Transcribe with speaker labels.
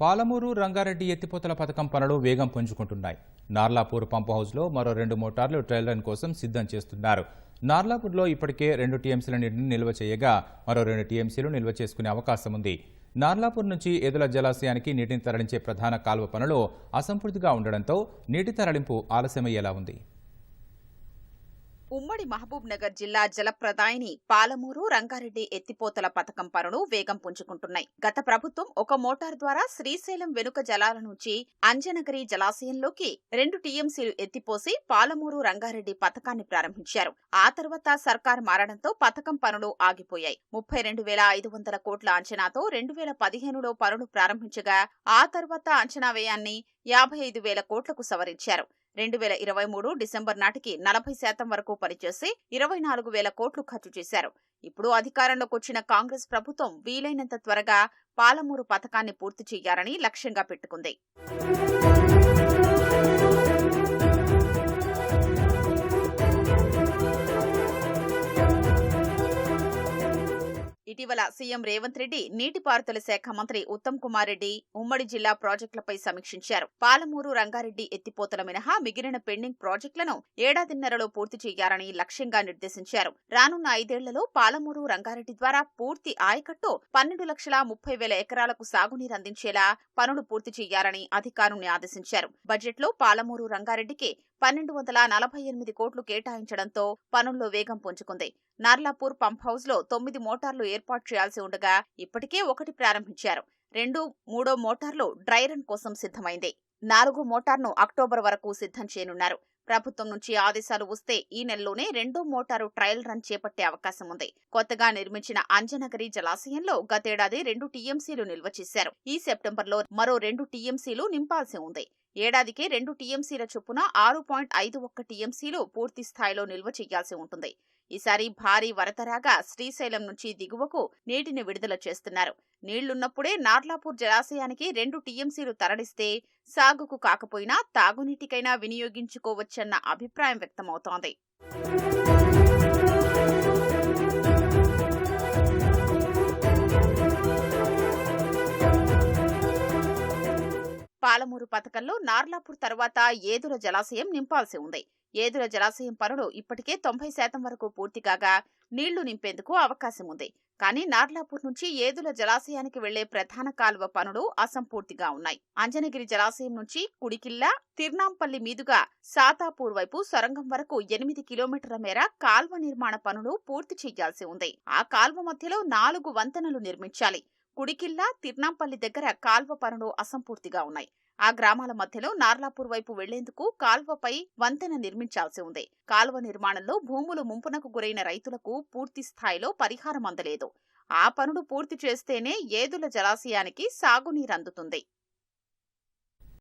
Speaker 1: పాలమూరు రంగారెడ్డి ఎత్తిపోతల పథకం పనులు వేగం పుంజుకుంటున్నాయి. నార్లాపూర్ పంప్ హౌస్లో మరో రెండు మోటార్లు ట్రయల్ రన్ కోసం సిద్ధం చేస్తున్నారు. నార్లాపూర్లో ఇప్పటికే రెండు టీఎంసీల నీటిని నిల్వ చేయగా మరో రెండు టీఎంసీలు నిల్వ చేసుకునే అవకాశం ఉంది. నార్లాపూర్ నుంచి ఎదుల జలాశయానికి నీటిని తరలించే ప్రధాన కాల్వ పనులు అసంపూర్తిగా ఉండడంతో నీటి తరలింపు ఆలస్యమయ్యేలా ఉంది.
Speaker 2: ఉమ్మడి మహబూబ్ నగర్ జిల్లా జలప్రదాయిని పాలమూరు రంగారెడ్డి ఎత్తిపోతల పథకం పనులు వేగం పుంజుకుంటున్నాయి. గత ప్రభుత్వం ఒక మోటార్ ద్వారా శ్రీశైలం వెనుక జలాల నుంచి అంజనగిరి జలాశయంలోకి రెండు టీఎంసీలు ఎత్తిపోసి పాలమూరు రంగారెడ్డి పథకాన్ని ప్రారంభించారు. ఆ తర్వాత సర్కార్ మారడంతో పథకం పనులు ఆగిపోయాయి. ముప్పై రెండు వేల ఐదు వందల కోట్ల అంచనాతో రెండు వేల పదిహేనులో పనులు ప్రారంభించగా ఆ తర్వాత అంచనా వ్యయాన్ని యాభై ఐదు వేల కోట్లకు సవరించారు. రెండు వేల ఇరవై మూడు డిసెంబర్ నాటికి నలభై శాతం వరకు పనిచేసి ఇరవై నాలుగు వేల కోట్లు ఖర్చు చేశారు. ఇప్పుడు అధికారంలోకి వచ్చిన కాంగ్రెస్ ప్రభుత్వం వీలైనంత త్వరగా పాలమూరు పథకాన్ని పూర్తి చేయాలని లక్ష్యంగా పెట్టుకుంది. ఇటీవల సీఎం రేవంత్ రెడ్డి నీటిపారుదల శాఖ మంత్రి ఉత్తమ్ కుమార్ రెడ్డి ఉమ్మడి జిల్లా ప్రాజెక్టులపై సమీక్షించారు. పాలమూరు రంగారెడ్డి ఎత్తిపోతల మినహా మిగిలిన పెండింగ్ ప్రాజెక్టులను ఏడాదిన్నరలో పూర్తి చేయాలని లక్ష్యంగా నిర్దేశించారు. రానున్న ఐదేళ్ళలో పాలమూరు రంగారెడ్డి ద్వారా పూర్తి ఆయకట్టు పన్నెండు లక్షల ముప్పై వేల ఎకరాలకు సాగునీరు అందించేలా పనులు పూర్తి చేయాలని అధికారుల్ని ఆదేశించారు. బడ్జెట్లో పాలమూరు రంగారెడ్డికి పన్నెండు వందల నలభై ఎనిమిది కోట్లు కేటాయించడంతో పనుల్లో వేగం పుంజుకుంది. నార్లాపూర్ పంప్ హౌస్లో తొమ్మిది మోటార్లు ఏర్పాటు చేయాల్సి ఉండగా ఇప్పటికే ఒకటి ప్రారంభించారు. రెండు మూడో మోటార్లు డ్రై రన్ కోసం సిద్ధమైంది. నాలుగు మోటార్ను అక్టోబర్ వరకు సిద్ధం చేయనున్నారు. ప్రభుత్వం నుంచి ఆదేశాలు వస్తే ఈ నెలలోనే రెండో మోటారు ట్రయల్ రన్ చేపట్టే అవకాశం ఉంది. కొత్తగా నిర్మించిన అంజనగరి జలాశయంలో గతేడాది రెండు టీఎంసీలు నిల్వ చేశారు. ఈ సెప్టెంబర్లో మరో రెండు టీఎంసీలు నింపాల్సి ఉంది. ఏడాదికి రెండు టీఎంసీల చొప్పున ఆరు పాయింట్ ఐదు ఒక్క టీఎంసీలు పూర్తి స్థాయిలో నిల్వ చేయాల్సి ఉంటుంది. ఈసారి భారీ వరదరాగా శ్రీశైలం నుంచి దిగువకు నీటిని విడుదల చేస్తున్నారు. నీళ్ళున్నప్పుడే నార్లాపూర్ జలాశయానికి రెండు టీఎంసీలు తరలిస్తే సాగుకు కాకపోయినా తాగునీటికైనా వినియోగించుకోవచ్చన్న అభిప్రాయం వ్యక్తమవుతోంది. పాలమూరు పథకంలో నార్లాపూర్ తర్వాత ఏదుల జలాశయం నింపాల్సి ఉంది. ఏదుల జలాశయం పనులు ఇప్పటికే తొంభై శాతం వరకు పూర్తి కాగా నీళ్ళు నింపేందుకు అవకాశం ఉంది కానీ నార్లాపూర్ నుంచి ఏదుల జలాశయానికి వెళ్ళే ప్రధాన కాలువ పనులు అసంపూర్తిగా ఉన్నాయి. అంజనగిరి జలాశయం నుంచి కుడికిల్లా తిర్నాంపల్లి మీదుగా సాతాపూర్ వైపు సొరంగం వరకు ఎనిమిది కిలోమీటర్ల మేర కాల్వ నిర్మాణ పనులు పూర్తి చేయాల్సి ఉంది. ఆ కాల్వ మధ్యలో నాలుగు వంతెనలు నిర్మించాలి. కుడికిల్లా తిర్నాంపల్లి దగ్గర కాల్వ పనులు అసంపూర్తిగా ఉన్నాయి. ఆ గ్రామాల మధ్యలో నార్లాపూర్ వైపు వెళ్ళేందుకు కాల్వపై వంతెన నిర్మించాల్సి ఉంది. కాల్వ నిర్మాణంలో భూములు ముంపునకు గురైన రైతులకు పూర్తి స్థాయిలో పరిహారం అందలేదు. ఆ పనులు పూర్తి చేస్తేనే ఏదుల జలాశయానికి సాగునీరు అందుతుంది